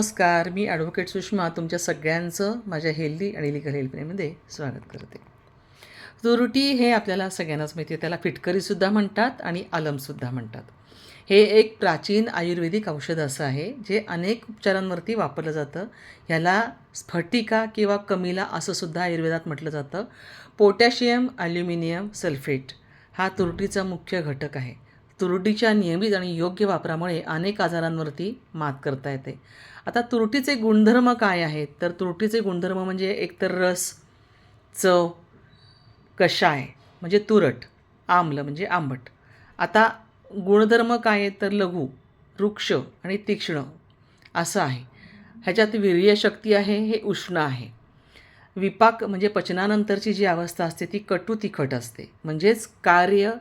नमस्कार मी ॲडव्होकेट सुषमा तुमच्या सगळ्यांचं माझ्या हेल्दी आणि लिगल हेल्पनेमध्ये स्वागत करते. तुरुटी हे आपल्याला सगळ्यांनाच माहिती आहे त्याला फिटकरीसुद्धा म्हणतात आणि आलमसुद्धा म्हणतात. हे एक प्राचीन आयुर्वेदिक औषध असं आहे जे अनेक उपचारांवरती वापरलं जातं. ह्याला स्फटिका किंवा कमिला असं सुद्धा आयुर्वेदात म्हटलं जातं. पोटॅशियम ॲल्युमिनियम सल्फेट हा तुरटीचा मुख्य घटक आहे. तुरटीच्या नियमित आणि योग्य वापरामुळे अनेक आजारांवरती मात करता येते. आता तुरटीचे गुणधर्म काय आहेत? तर तुरटीचे गुणधर्म म्हणजे एकतर रस चव कषाय म्हणजे तुरट आम्ल म्हणजे आंबट. आता गुणधर्म काय आहेत? तर लघु वृक्ष आणि तीक्ष्ण असं आहे. ह्याच्यात वीर्यशक्ती आहे हे उष्ण आहे. विपाक म्हणजे पचनानंतरची जी अवस्था असते ती कटू तिखट असते. म्हणजेच कार्य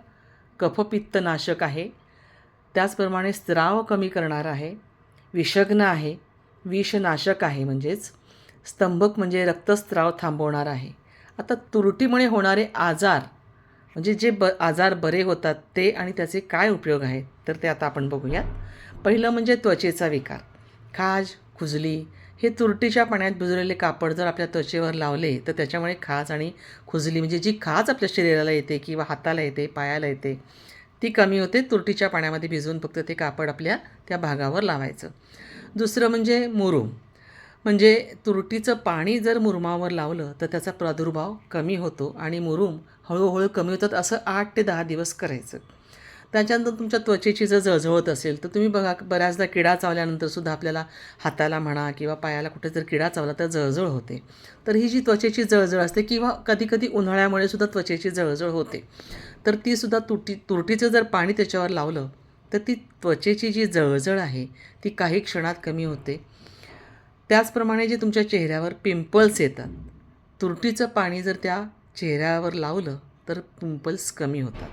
कफपित्तनाशक आहे. त्याचप्रमाणे स्त्राव कमी करणार आहे विषग्न आहे विषनाशक आहे म्हणजेच स्तंभक म्हणजे रक्तस्त्राव थांबवणार आहे. आता तुरटीमुळे होणारे आजार म्हणजे जे ब आजार बरे होतात ते आणि त्याचे काय उपयोग आहेत तर ते आता आपण बघूयात. पहिलं म्हणजे त्वचेचा विकार. खाज खुजली हे तुरटीच्या पाण्यात भिजवलेले कापड जर आपल्या त्वचेवर लावले तर त्याच्यामुळे खाज आणि खुजली म्हणजे जी खाज आपल्या शरीराला येते किंवा हाताला येते पायाला येते ती कमी होते. तुरटीच्या पाण्यामध्ये भिजवून फक्त ते कापड आपल्या त्या भागावर लावायचं. दुसरं म्हणजे मुरूम. म्हणजे तुरटीचं पाणी जर मुरुमावर लावलं तर त्याचा प्रादुर्भाव कमी होतो आणि मुरूम हळूहळू कमी होतात असं आठ ते दहा दिवस करायचं. त्याच्यानंतर तुमच्या त्वचेची जर जळजळत असेल तर तुम्ही बघा बऱ्याचदा किडा चावल्यानंतर सुद्धा आपल्याला हाताला म्हणा किंवा पायाला कुठे जर किडा चावला तर जळजळ होते. तर ही जी त्वचेची जळजळ असते किंवा कधीकधी उन्हाळ्यामुळे सुद्धा त्वचेची जळजळ होते. तर तीसुद्धा तुटी तुरटीचं जर पाणी त्याच्यावर लावलं तर ती त्वचेची जी जळजळ आहे ती काही क्षणात कमी होते. त्याचप्रमाणे जे तुमच्या चेहऱ्यावर पिंपल्स येतात तुरटीचं पाणी जर त्या चेहऱ्यावर लावलं तर पिंपल्स कमी होतात.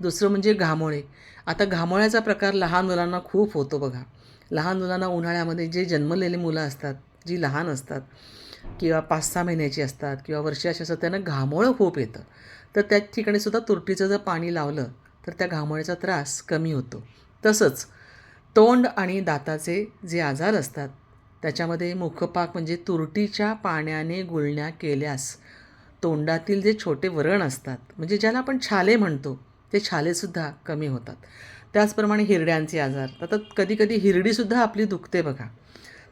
दुसरं म्हणजे घामोळे. आता घामोळ्याचा प्रकार लहान मुलांना खूप होतो बघा. लहान मुलांना उन्हाळ्यामध्ये जे जन्मलेली मुलं असतात जी लहान असतात किंवा पाच सहा महिन्याची असतात किंवा वर्षाची असतात त्यांना घामोळं खूप येतं. तर त्या ठिकाणी सुद्धा तुरटीचं जर पाणी लावलं तर त्या घामोळ्याचा त्रास कमी होतो. तसंच तोंड आणि दाताचे जे आजार असतात त्याच्यामध्ये मुखपाक म्हणजे तुरटीच्या पाण्याने गुळण्या केल्यास तोंडातील जे छोटे वरण असतात म्हणजे ज्याला आपण छाले म्हणतो ते छालेसुद्धा कमी होतात. त्याचप्रमाणे हिरड्यांचे आजार. आता कधीकधी हिरडीसुद्धा आपली दुखते बघा.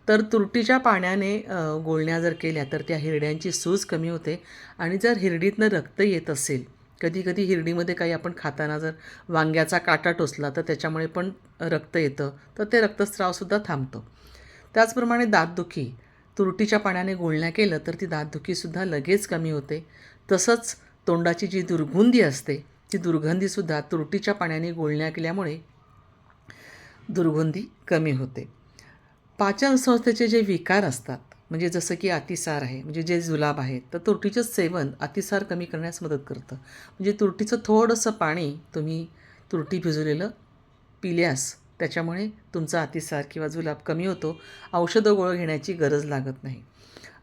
तर तुरटीच्या पाण्याने गोळण्या जर केल्या तर त्या हिरड्यांची सूज कमी होते आणि जर हिरडीतनं रक्त येत असेल कधी कधी हिरडीमध्ये काही आपण खाताना जर वांग्याचा काटा टोचला तर त्याच्यामुळे पण रक्त येतं. तर ते रक्तस्रावसुद्धा थांबतो. त्याचप्रमाणे दातदुखी तुरटीच्या पाण्याने गुळण्या केलं तर ती दातदुखीसुद्धा लगेच कमी होते. तसंच तोंडाची जी दुर्गुंधी असते ती दुर्गंधीसुद्धा तुरटीच्या पाण्याने गुळण्या केल्यामुळे दुर्गंधी कमी होते. पाचन संस्थेचे जे विकार असतात म्हणजे जसं की अतिसार आहे म्हणजे जे जुलाब आहेत तर तुरटीचं सेवन अतिसार कमी करण्यास मदत करतं. म्हणजे तुरटीचं थोडंसं पाणी तुम्ही तुरटी भिजवलेलं पिल्यास त्याच्यामुळे तुमचा अतिसार किंवा जुलाब कमी होतो. औषधं गोळ घेण्याची गरज लागत नाही.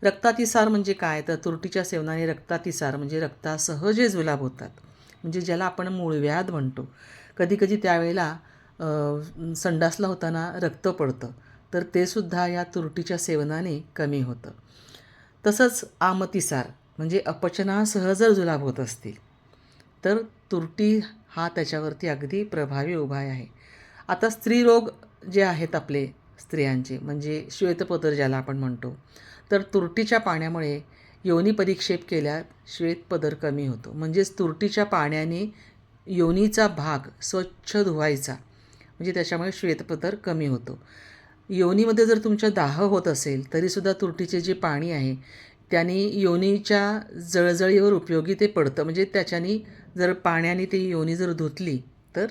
रक्तातिसार म्हणजे काय? तर तुरटीच्या सेवनाने रक्तातिसार म्हणजे रक्तासह जे जुलाब होतात म्हणजे ज्याला आपण मूळव्याध म्हणतो. कधीकधी त्यावेळेला संडासला होताना रक्त पडतं. तर ते सुद्धा या तुरटीच्या सेवनाने कमी होतं. तसंच आमतिसार म्हणजे अपचनासह जर जुलाब होत असतील तर तुरटी हा त्याच्यावरती अगदी प्रभावी उपाय आहे. आता स्त्रीरोग जे आहेत आपले स्त्रियांचे म्हणजे श्वेतपदर ज्याला आपण म्हणतो तर तुरटीच्या पाण्यामुळे योनी परिक्षेप केल्या श्वेतपदर कमी होतो. म्हणजेच तुरटीच्या पाण्याने योनीचा भाग स्वच्छ धुवायचा म्हणजे त्याच्यामुळे श्वेतपदर कमी होतो. योनीमध्ये जर तुमच्या दाह होत असेल तरीसुद्धा तुरटीचे जे पाणी आहे त्याने योनीच्या जळजळीवर उपयोगी ते पडतं. म्हणजे त्याच्यानी जर पाण्याने ती योनी जर धुतली तर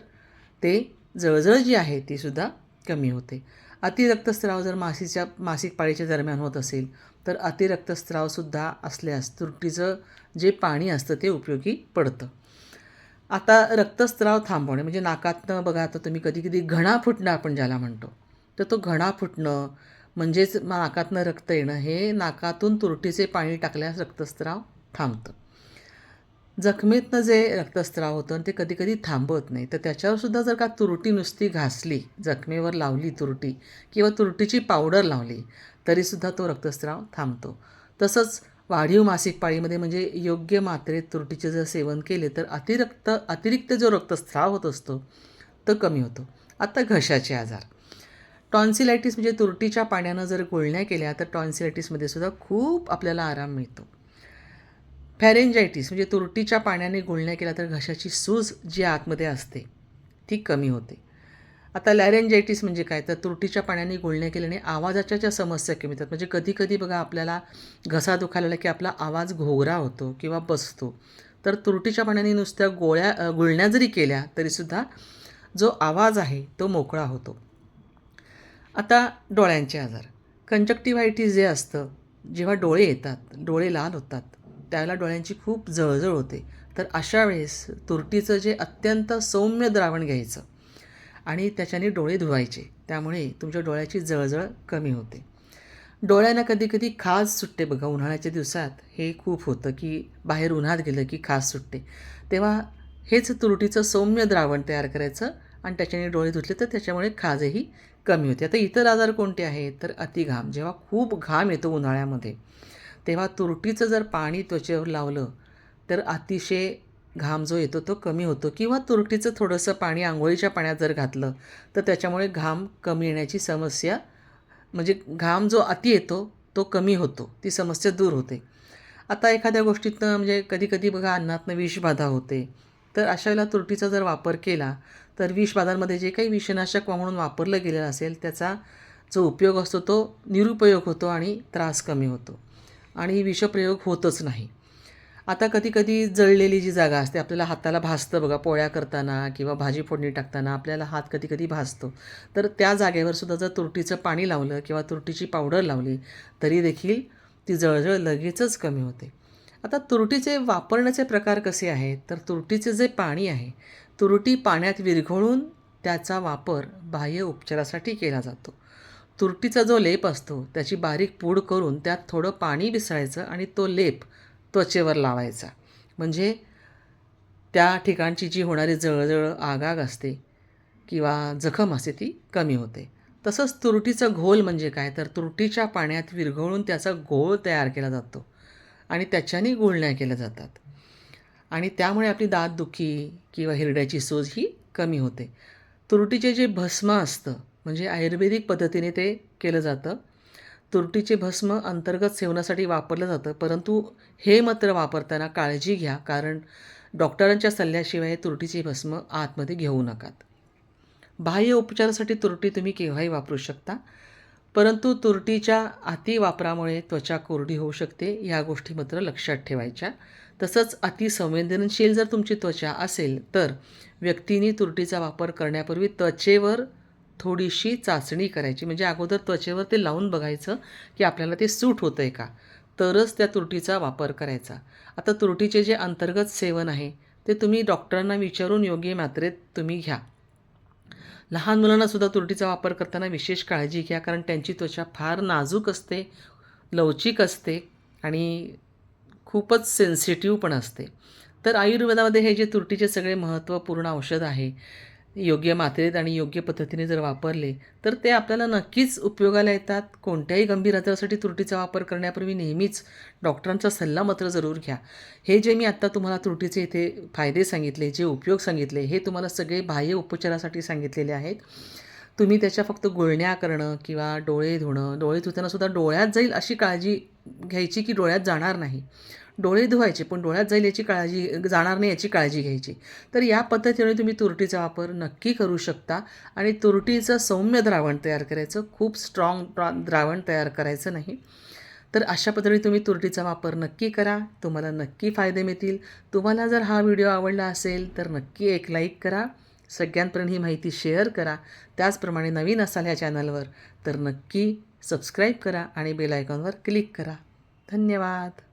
ते जळजळ जी आहे तीसुद्धा कमी होते. अतिरक्तस्राव जर मासीच्या मासिक पाळीच्या दरम्यान होत असेल तर अतिरक्तस्रावसुद्धा असल्यास तुरटीचं जे पाणी असतं ते उपयोगी पडतं. आता रक्तस्राव थांबवणे म्हणजे नाकातनं बघा आता तुम्ही कधी कधी घणा फुटणं आपण ज्याला म्हणतो तर तो घणा फुटणं म्हणजेच नाकातनं रक्त येणं हे नाकातून तुरटीचे पाणी टाकल्यास रक्तस्त्राव थांबतं. जखमेतनं जे रक्तस्त्राव होतं ते कधी कधी थांबत नाही. तर त्याच्यावरसुद्धा जर का तुरटी नुसती घासली जखमेवर लावली तुरटी किंवा तुरटीची पावडर लावली तरीसुद्धा तो रक्तस्त्राव थांबतो. तसंच वाढीव मासिक पाळीमध्ये म्हणजे योग्य मात्रेत तुरटीचे जर सेवन केले तर अतिरिक्त अतिरिक्त जो रक्तस्त्राव होत असतो तो कमी होतो. आता घशाचे आजार. टॉन्सिलायटिस म्हणजे तुरटीच्या पाण्यानं जर गुळण्या केल्या तर टॉन्सिलायटिसमध्ये सुद्धा खूप आपल्याला आराम मिळतो. फॅरेंजायटिस म्हणजे तुरटीच्या पाण्याने गुळण्या केल्या तर घशाची सूज जी आतमध्ये असते ती कमी होते. आता लॅरेंजायटिस म्हणजे काय? तर तुरटीच्या पाण्याने गुळण्या केल्याने आवाजाच्या ज्या समस्या कमी होतात म्हणजे कधीकधी बघा आपल्याला घसा दुखायला की आपला आवाज घोगरा होतो किंवा बसतो तर तुरटीच्या पाण्याने नुसत्या गोळ्या गुळण्या जरी केल्या तरीसुद्धा जो आवाज आहे तो मोकळा होतो. आता डोळ्यांचे आजार. कंजक्टिव्हायटीस जे असतं जेव्हा डोळे येतात डोळे लाल होतात त्यावेळेला डोळ्यांची खूप जळजळ होते. तर अशा वेळेस तुरटीचं जे अत्यंत सौम्य द्रावण घ्यायचं आणि त्याच्याने डोळे धुवायचे त्यामुळे तुमच्या डोळ्याची जळजळ कमी होते. डोळ्यांना कधी कधी खाज सुटते बघा उन्हाळ्याच्या दिवसात. हे खूप होतं की बाहेर उन्हात गेलं की खाज सुटते. तेव्हा हेच तुरटीचं सौम्य द्रावण तयार करायचं आणि त्याच्याने डोळे धुतले तर त्याच्यामुळे खाजही कमी होते. आता इतर आजार कोणते आहेत? तर अतिघाम. जेव्हा खूप घाम येतो उन्हाळ्यामध्ये तेव्हा तुरटीचं जर पाणी त्वचेवर लावलं तर अतिशय घाम जो येतो तो कमी होतो. किंवा तुरटीचं थोडंसं पाणी आंघोळीच्या पाण्यात जर घातलं तर त्याच्यामुळे घाम कमी येण्याची समस्या म्हणजे घाम जो अति येतो तो कमी होतो. ती समस्या दूर होते. आता एखाद्या गोष्टीतनं म्हणजे कधीकधी बघा अन्नातनं विषबाधा होते. तर अशा वेळेला तुरटीचा जर वापर केला तर विषबाधांमध्ये जे काही विषनाशक म्हणून वापरलं गेलेलं असेल त्याचा जो उपयोग असतो तो निरुपयोग होतो आणि त्रास कमी होतो. आणि विषप्रयोग होतच नाही. आता कधीकधी जळलेली जी जागा असते आपल्याला हाताला भासतं बघा पोळ्या करताना किंवा भाजी फोडणी टाकताना आपल्याला हात कधी कधी भासतो. तर त्या जागेवर सुद्धा जर तुरटीचं पाणी लावलं किंवा तुरटीची पावडर लावली तरी देखील ती जळजळ लगेचच कमी होते. आता तुरटीचे वापरण्याचे प्रकार कसे आहेत? तर तुरटीचे जे पाणी आहे तुरटी पाण्यात विरघळून त्याचा वापर बाह्य उपचारासाठी केला जातो. तुरटीचा जो लेप असतो त्याची बारीक पूड करून त्यात थोडं पाणी मिसळायचं आणि तो लेप त्वचेवर लावायचा. म्हणजे त्या ठिकाणची जी होणारी जळजळ आगाग असते किंवा जखम असते ती कमी होते. तसंच तुरटीचं घोल म्हणजे काय? तर तुरटीच्या पाण्यात विरघळून त्याचा घोळ तयार केला जातो. आणि त्याच्याने गुळण्या केल्या जातात. आणि त्यामुळे आपली दातदुखी किंवा हिरड्याची सोज ही कमी होते. तुरटीचे जे भस्म असतं म्हणजे आयुर्वेदिक पद्धतीने ते केलं जातं. तुरटीचे भस्म अंतर्गत सेवनासाठी वापरलं जातं परंतु हे मात्र वापरताना काळजी घ्या कारण डॉक्टरांच्या सल्ल्याशिवाय तुरटीचे भस्म आतमध्ये घेऊ नकात. बाह्य उपचारासाठी तुरटी तुम्ही केव्हाही वापरू शकता. परंतु तुरटीच्या अतिवापरामुळे त्वचा कोरडी होऊ शकते या गोष्टी मात्र लक्षात ठेवायच्या. तसंच अतिसंवेदनशील जर तुमची त्वचा असेल तर व्यक्तीने तुरटीचा वापर करण्यापूर्वी त्वचेवर थोडीशी चाचणी करायची. म्हणजे अगोदर त्वचेवर ते लावून बघायचं की आपल्याला ते सूट होतं आहे का? तरच त्या तुरटीचा वापर करायचा. आता तुरटीचे जे अंतर्गत सेवन आहे ते तुम्ही डॉक्टरांना विचारून योग्य मात्रेत तुम्ही घ्या. लहान मुलांनासुद्धा तुरटीचा वापर करताना विशेष काळजी घ्या कारण त्यांची त्वचा फार नाजूक असते लवचिक असते आणि खूपच सेन्सिटिव्ह पण असते. तर आयुर्वेदामध्ये हे जे तुरटीचे सगळे महत्त्वपूर्ण औषध आहे योग्य मात्रेत आणि योग्य पद्धतीने जर वापरले तर ते आपल्याला नक्कीच उपयोगाला येतात. कोणत्याही गंभीर आजारासाठी त्रुटीचा वापर करण्यापूर्वी नेहमीच डॉक्टरांचा सल्ला मात्र जरूर घ्या. हे जे मी आत्ता तुम्हाला त्रुटीचे इथे फायदे सांगितले जे उपयोग सांगितले हे तुम्हाला सगळे बाह्य उपचारासाठी सांगितलेले आहेत. तुम्ही त्याच्या फक्त गुळण्या करणं किंवा डोळे धुणं डोळे धुताना सुद्धा डोळ्यात जाईल अशी काळजी घ्यायची की डोळ्यात जाणार नाही. डोळे धुवायचे पण डोळ्यात जाईल याची काळजी जाणार नाही याची काळजी घ्यायची. तर या पद्धतीने तुम्ही तुरटीचा वापर नक्की करू शकता आणि तुरटीचं सौम्य द्रावण तयार करायचं. खूप स्ट्रॉंग द्रावण तयार करायचं नाही. तर अशा पद्धतीने तुम्ही तुरटीचा वापर नक्की करा. तुम्हाला नक्की फायदे मिळतील. तुम्हाला जर हा व्हिडिओ आवडला असेल तर नक्की एक लाईक करा. सगळ्यांपर्यंत ही माहिती शेअर करा. त्याचप्रमाणे नवीन असाल ह्या चॅनलवर तर नक्की सबस्क्राईब करा आणि बेल आयकॉनवर क्लिक करा. धन्यवाद.